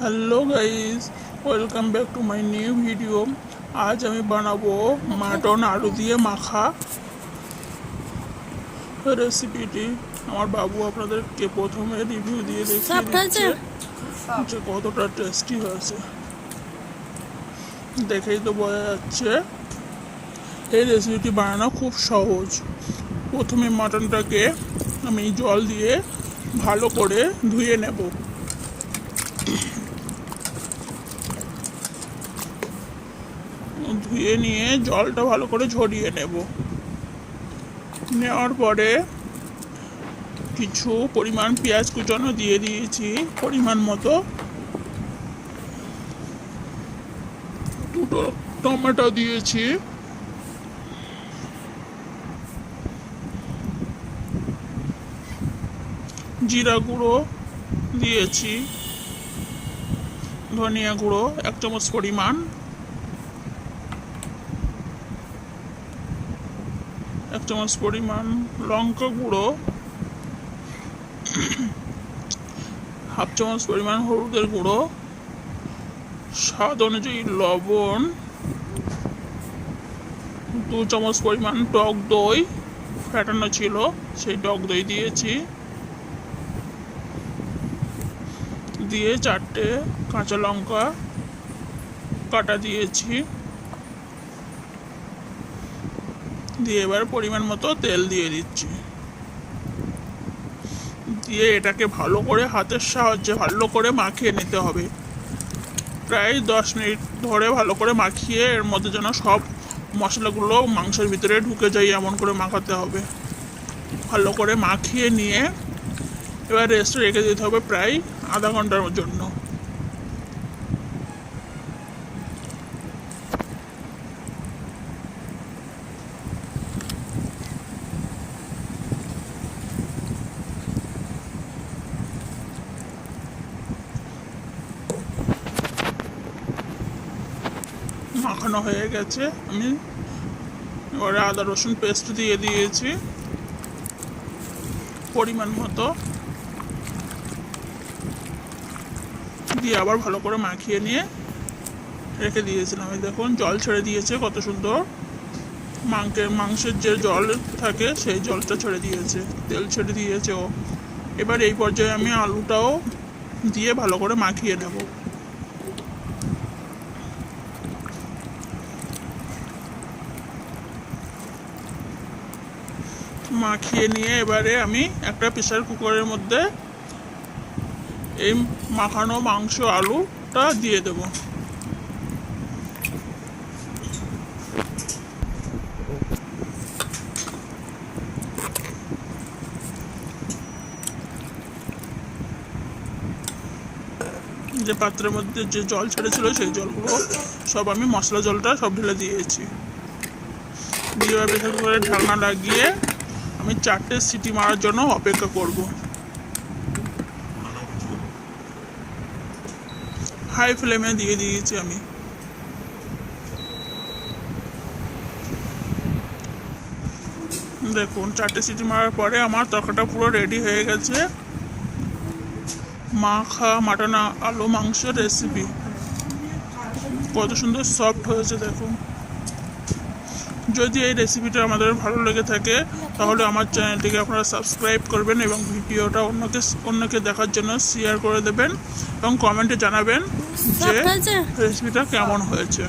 Hello guys welcome back to my new video আজ আমি বানাবো মাটন আলু দিয়ে মাখা রেসিপিটি আমার বাবু আপনাদেরকে প্রথমে রিভিউ দিয়ে দেখিয়ে? দিচ্ছে যে কতটা টেস্টি হয়েছে। দেখেই তো বোঝা যাচ্ছে এই রেসিপিটি বানানো খুব সহজ। প্রথমে মাটনটাকে আমি জল দিয়ে ভালো করে ধুয়ে নেব। ধুয়ে নিয়ে জলটা ভালো করে ঝরিয়ে নেব। নেওয়ার পরে কিছু পরিমাণ পেঁয়াজ কুচানো দিয়ে দিয়েছি, পরিমাণ মতো। দুটো টমেটো দিয়েছি। জিরা গুঁড়ো দিয়েছি। ধনিয়া গুঁড়ো, এক চামচ পরিমাণ। এক চামচ পরিমাণ লঙ্কা গুঁড়ো হাফ চামচ পরিমাণ হলুদের গুঁড়ো। স্বাদ অনুযায়ী লবণ। দু চামচ পরিমাণ টক দই। ফ্যাটানো ছিল, সেই টক দই দিয়েছি। দিয়ে চারটে কাঁচা লঙ্কা কাটা দিয়েছি। দিয়ে এবার পরিমাণ মতো তেল দিয়ে দিচ্ছি। দিয়ে এটাকে ভালো করে হাতের সাহায্যে ভালো করে মাখিয়ে নিতে হবে। প্রায় দশ মিনিট ধরে ভালো করে মাখিয়ে এর মধ্যে যেন সব মশলাগুলো মাংসের ভিতরে ঢুকে যায় এমন করে মাখাতে হবে। ভালো করে মাখিয়ে নিয়ে এবার রেস্টে রেখে দিতে হবে প্রায় আধা ঘণ্টার জন্য। মাখানো হয়ে গেছে। আমি এবারে আদা, রসুন পেস্ট দিয়ে দিয়েছি। পরিমাণ মতো। দিয়ে আবার ভালো করে মাখিয়ে নিয়ে রেখে দিয়েছিলাম। এই দেখুন, জল ছেড়ে দিয়েছে, কত সুন্দর। মাংসের মাংসের যে জল থাকে, সেই জলটা ছেড়ে দিয়েছে। তেল ছেড়ে দিয়েছে ও। এবার এই পর্যায়ে আমি আলুটাও দিয়ে ভালো করে মাখিয়ে নেব। মাখিয়ে নিয়ে এবারে আমি একটা প্রেসার কুকারের মধ্যে এই মাখানো মাংস আলুটা দিয়ে দেব। যে পাত্রের মধ্যে যে জল ছেড়েছিল সেই জলগুলো সব আমি মশলা জলটা সব ঢেলে দিয়েছি। দিয়ে এবার প্রেসার কুকারের ঢাকনা লাগিয়ে আমি চারটে সিটি মারার জন্য অপেক্ষা করব। হাই ফ্লেমে দিয়ে দিয়েছি আমি। দেখুন, চারটে সিটি মারার পরে আমার তরকাটা পুরো রেডি হয়ে গেছে। মাখা, মাটন, আলু মাংস রেসিপি কত সুন্দর সফট হয়েছে, দেখুন। যদি এই রেসিপিটা আমাদের ভালো লেগে থাকে তাহলে আমার চ্যানেলটিকে আপনারা সাবস্ক্রাইব করবেন এবং ভিডিওটা অন্যকে অন্যকে দেখার জন্য শেয়ার করে দেবেন এবং কমেন্টে জানাবেন যে রেসিপিটা কেমন হয়েছে।